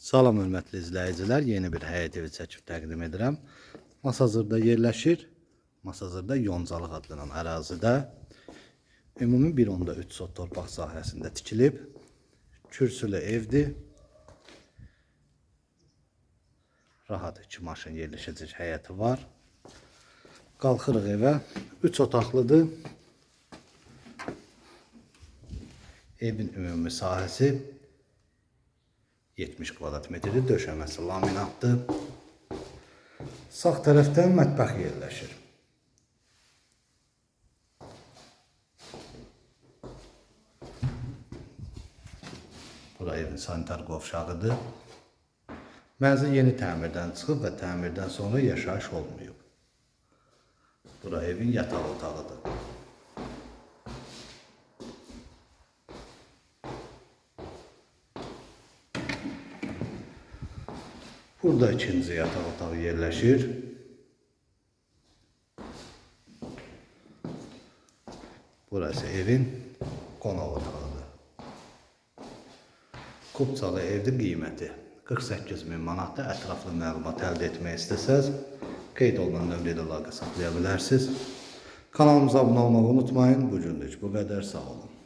Salam hörmətli izləyicilər, yeni bir həyət evi çəkib təqdim edirəm. Masazırda yerləşir. Masazırda Yoncalıq adlanan ərazidə ümumi 1.3 sot torpaq sahəsində tikilib. Kürsülü evdir. Rahat iki maşın yerləşəcək həyəti var. Qalxırıq evə. 3 otaqlıdır. Evin ümumi sahəsi 70 kvadrat metrdir. Döşəməsi laminatdır. Sağ tərəfdən mətbəx yerləşir. Bura evin sanitar qovşağıdır. Mənzil yeni təmirdən çıxıb və təmirdən sonra yaşayış olmayıb. Bura evin yataq otağıdır. Burada ikinci yataq otağı yerləşir. Burası evin qonaq otağıdır. Kupçalı evdə qiyməti 48 min manatdır. Ətraflı məlumat əldə etmək istəsəz, qeyd olunan nömrə ilə əlaqə saxlaya bilərsiniz. Kanalımıza abunə olmağı unutmayın. Bu günlük bu qədər. Sağ olun.